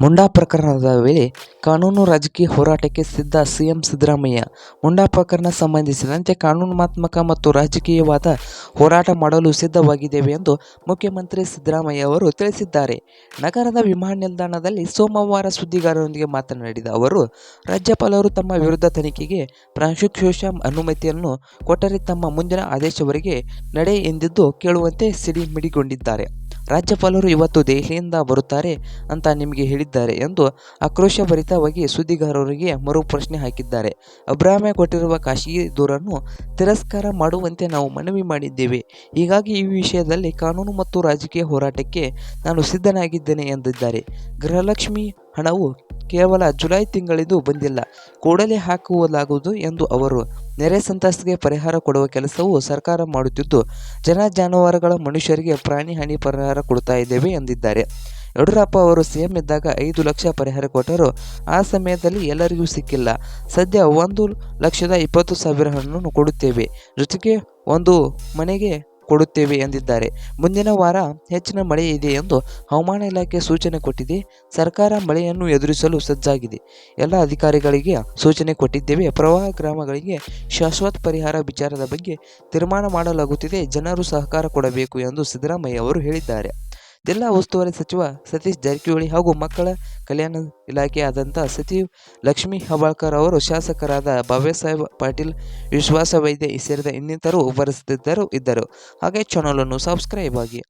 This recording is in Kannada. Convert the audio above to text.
ಮುಂಡಾ ಪ್ರಕರಣದ ವೇಳೆ ಕಾನೂನು ರಾಜಕೀಯ ಹೋರಾಟಕ್ಕೆ ಸಿದ್ಧ ಸಿಎಂ ಸಿದ್ದರಾಮಯ್ಯ. ಮುಂಡಾ ಪ್ರಕರಣ ಸಂಬಂಧಿಸಿದಂತೆ ಕಾನೂನಾತ್ಮಕ ಮತ್ತು ರಾಜಕೀಯವಾದ ಹೋರಾಟ ಮಾಡಲು ಸಿದ್ಧವಾಗಿದ್ದೇವೆ ಎಂದು ಮುಖ್ಯಮಂತ್ರಿ ಸಿದ್ದರಾಮಯ್ಯ ಅವರು ತಿಳಿಸಿದ್ದಾರೆ. ನಗರದ ವಿಮಾನ ನಿಲ್ದಾಣದಲ್ಲಿ ಸೋಮವಾರ ಸುದ್ದಿಗಾರರೊಂದಿಗೆ ಮಾತನಾಡಿದ ಅವರು, ರಾಜ್ಯಪಾಲರು ತಮ್ಮ ವಿರುದ್ಧ ತನಿಖೆಗೆ ಪ್ರಾಂಶುಕ್ಷ ಅನುಮತಿಯನ್ನು ಕೊಟ್ಟರೆ ತಮ್ಮ ಮುಂದಿನ ಆದೇಶವರೆಗೆ ನಡೆ ಎಂದಿದ್ದು ಕೇಳುವಂತೆ ಸಿಡಿಮಿಡಿಗೊಂಡಿದ್ದಾರೆ ರಾಜ್ಯಪಾಲರು ಇವತ್ತು ದೆಹಲಿಯಿಂದ ಬರುತ್ತಾರೆ ಅಂತ ನಿಮಗೆ ಹೇಳಿದ್ದಾರೆ ಎಂದು ಆಕ್ರೋಶಭರಿತವಾಗಿ ಸುದ್ದಿಗಾರರಿಗೆ ಮರು ಪ್ರಶ್ನೆ ಹಾಕಿದ್ದಾರೆ. ಅಬ್ರಾಹ್ಮೆ ಕೊಟ್ಟಿರುವ ಖಾಸಗಿ ದೂರನ್ನು ತಿರಸ್ಕಾರ ಮಾಡುವಂತೆ ನಾವು ಮನವಿ ಮಾಡಿದ್ದೇವೆ. ಹೀಗಾಗಿ ಈ ವಿಷಯದಲ್ಲಿ ಕಾನೂನು ಮತ್ತು ರಾಜಕೀಯ ಹೋರಾಟಕ್ಕೆ ನಾನು ಸಿದ್ಧನಾಗಿದ್ದೇನೆ ಎಂದಿದ್ದಾರೆ. ಗೃಹಲಕ್ಷ್ಮಿ ಹಣವು ಕೇವಲ ಜುಲೈ ತಿಂಗಳಿಂದ ಬಂದಿಲ್ಲ, ಕೂಡಲೇ ಹಾಕುವಲಾಗುವುದು ಎಂದು ಅವರು. ನೆರೆ ಸಂತ್ರಸ್ತರಿಗೆ ಪರಿಹಾರ ಕೊಡುವ ಕೆಲಸವು ಸರ್ಕಾರ ಮಾಡುತ್ತಿದ್ದು, ಜನ ಜಾನುವಾರುಗಳ ಮನುಷ್ಯರಿಗೆ ಪ್ರಾಣಿ ಹಾನಿ ಪರಿಹಾರ ಕೊಡ್ತಾ ಇದ್ದೇವೆ ಎಂದಿದ್ದಾರೆ. ಯಡಿಯೂರಪ್ಪ ಅವರು ಸಿಎಂ ಇದ್ದಾಗ ಐದು ಲಕ್ಷ ಪರಿಹಾರ ಕೊಟ್ಟರು ಆ ಸಮಯದಲ್ಲಿ ಎಲ್ಲರಿಗೂ ಸಿಕ್ಕಿಲ್ಲ. ಸದ್ಯ ಒಂದು ಲಕ್ಷದ ಇಪ್ಪತ್ತು ಸಾವಿರ ಹಣವನ್ನು ಕೊಡುತ್ತೇವೆ. ಜೊತೆಗೆ ಒಂದು ಮನೆಗೆ ಕೊಡುತ್ತೇವೆ ಎಂದಿದ್ದಾರೆ. ಮುಂದಿನ ವಾರ ಹೆಚ್ಚಿನ ಮಳೆ ಇದೆ ಎಂದು ಹವಾಮಾನ ಇಲಾಖೆ ಸೂಚನೆ ಕೊಟ್ಟಿದೆ. ಸರ್ಕಾರ ಮಳೆಯನ್ನು ಎದುರಿಸಲು ಸಜ್ಜಾಗಿದೆ. ಎಲ್ಲ ಅಧಿಕಾರಿಗಳಿಗೆ ಸೂಚನೆ ಕೊಟ್ಟಿದ್ದೇವೆ. ಪ್ರವಾಹ ಗ್ರಾಮಗಳಿಗೆ ಶಾಶ್ವತ ಪರಿಹಾರ ವಿಚಾರದ ಬಗ್ಗೆ ತೀರ್ಮಾನ ಮಾಡಲಾಗುತ್ತಿದೆ. ಜನರು ಸಹಕಾರ ಕೊಡಬೇಕು ಎಂದು ಸಿದ್ದರಾಮಯ್ಯ ಅವರು ಹೇಳಿದ್ದಾರೆ. ಜಿಲ್ಲಾ ಉಸ್ತುವಾರಿ ಸಚಿವ ಸತೀಶ್ ಜಾರಕಿಹೊಳಿ ಹಾಗೂ ಮಕ್ಕಳ ಕಲ್ಯಾಣ ಇಲಾಖೆ ಆದಂಥ ಸಚಿವ ಲಕ್ಷ್ಮೀ ಹವಾಳ್ಕರ್ ಅವರು ಶಾಸಕರಾದ ಭವ್ಯಸಾಹೇಬ್ ಪಾಟೀಲ್, ವಿಶ್ವಾಸ ವೈದ್ಯ ಸೇರಿದ ಇನ್ನಿತರರು ಉಪಸ್ಥಿತರು ಇದ್ದರು ಹಾಗೆ ಚಾನಲನ್ನು ಸಬ್ಸ್ಕ್ರೈಬ್ ಆಗಿ.